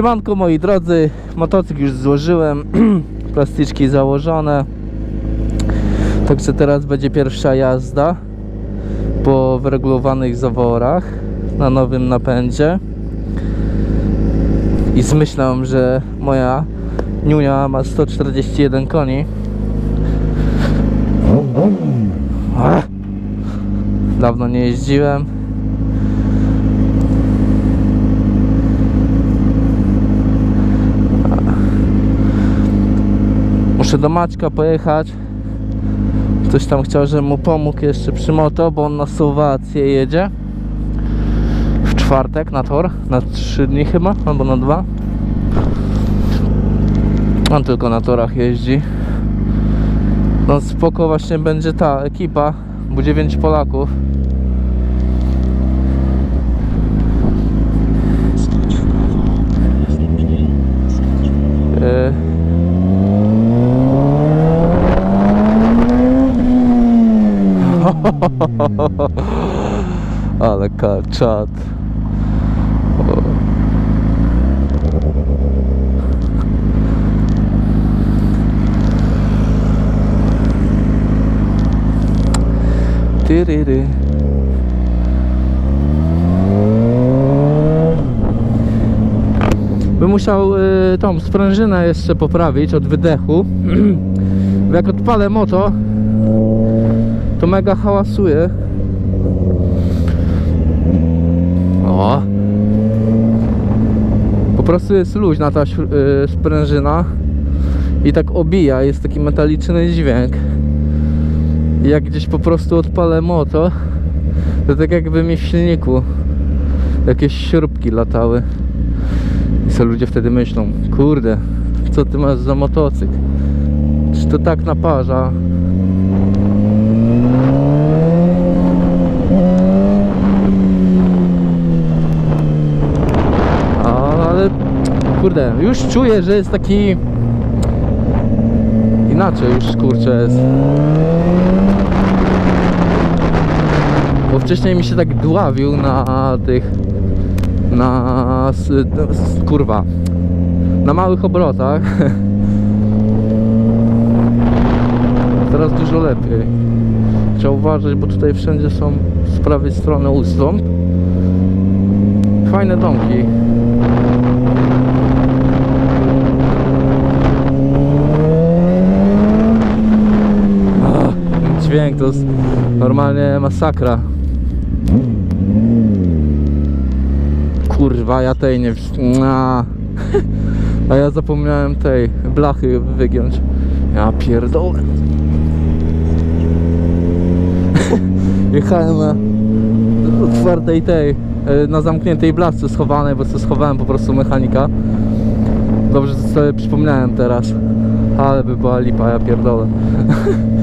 Siemanko moi drodzy, motocykl już złożyłem, plastyczki założone. Także teraz będzie pierwsza jazda po wyregulowanych zaworach na nowym napędzie. I z myślą, że moja Niunia ma 141 koni. Ach, Dawno nie jeździłem. Muszę do Maćka pojechać. Ktoś tam chciał, żebym mu pomógł jeszcze przy moto, bo on na Słowację jedzie. W czwartek na tor, na 3 dni chyba, albo na dwa. On tylko na torach jeździ. No spoko właśnie będzie ta ekipa, bo 9 Polaków. Ale kaczat. Tyryry. Bym musiał y, tą sprężynę jeszcze poprawić od wydechu. Jak odpalę moto, to mega hałasuje. Po prostu jest luźna ta y, sprężyna i tak obija, jest taki metaliczny dźwięk. Jak gdzieś po prostu odpalę moto, to tak jakby mi w silniku jakieś śrubki latały. I co ludzie wtedy myślą, kurde, co ty masz za motocykl? Czy to tak naparza? A, ale kurde, już czuję, że jest taki inaczej już kurczę jest. Bo wcześniej mi się tak dławił na tych na s, kurwa na małych obrotach. Teraz dużo lepiej. Trzeba uważać, bo tutaj wszędzie są z prawej strony ustąp. Fajne domki. Ach, Dźwięk to jest normalnie masakra. Kurwa, ja tej nie... A, A ja zapomniałem tej blachy wygiąć. Ja pierdolę. Jechałem na otwartej tej, e, na zamkniętej blaszce schowanej, bo sobie schowałem po prostu mechanika. Dobrze, że sobie przypomniałem teraz. Ale by była lipa, ja pierdolę.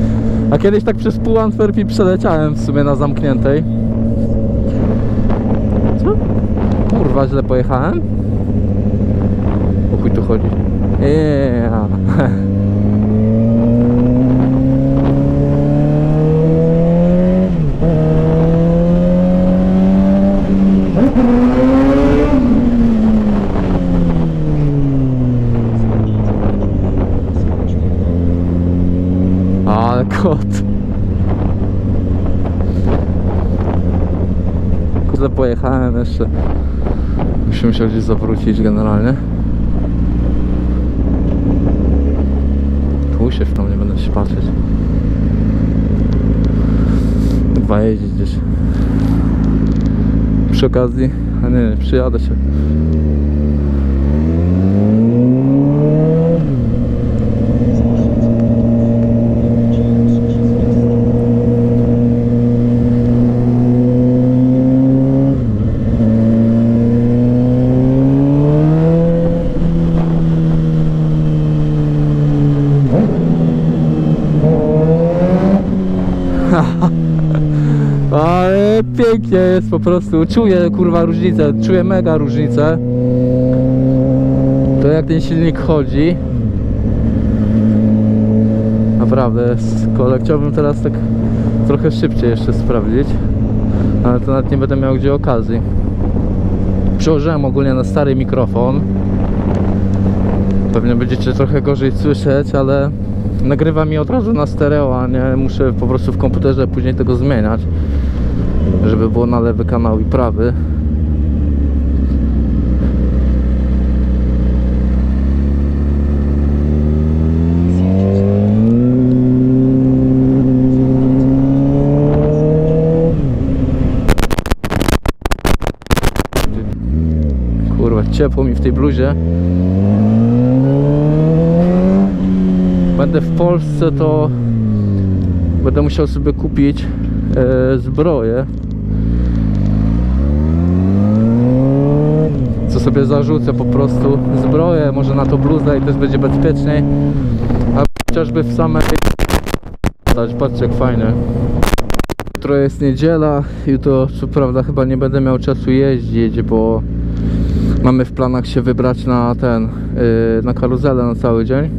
A kiedyś tak przez pół Antwerpii przeleciałem w sumie na zamkniętej. Co? Kurwa, źle pojechałem? O chuj tu chodzi. Yeah. Ale kot. Kurde, pojechałem jeszcze. Musimy się gdzieś zawrócić generalnie. Tu się w tą nie będę się patrzeć. Chyba jeździć gdzieś. Przy okazji, a nie, przyjadę się. Ale pięknie jest po prostu. Czuję kurwa różnicę, czuję mega różnicę. To jak ten silnik chodzi. Naprawdę, skoro chciałbym teraz tak trochę szybciej jeszcze sprawdzić. Ale to nawet nie będę miał gdzie okazji. Przełożyłem ogólnie na stary mikrofon. Pewnie będziecie trochę gorzej słyszeć, ale nagrywa mi od razu na stereo, a nie muszę po prostu w komputerze później tego zmieniać, żeby było na lewy kanał i prawy. Kurwa, ciepło mi w tej bluzie. Będę w Polsce, to będę musiał sobie kupić e, zbroję. Co sobie zarzucę po prostu zbroję, może na to bluzę i też będzie bezpieczniej. A chociażby w samej... Patrzcie jak fajnie. Jutro jest niedziela, jutro co prawda chyba nie będę miał czasu jeździć, bo mamy w planach się wybrać na ten, yy, na karuzelę na cały dzień.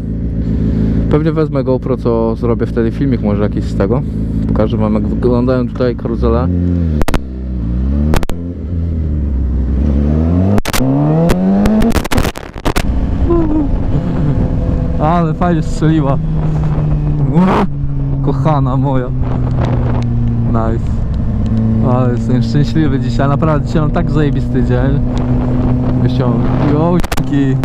Pewnie wezmę GoPro, co zrobię wtedy filmik może jakiś z tego. Pokażę wam jak wyglądają tutaj karuzele. fajnie strzeliła. Kochana moja. Nice. Ale jestem szczęśliwy dzisiaj, naprawdę dzisiaj mam tak zajebisty dzień. Wysiąłem. Jo, dzięki.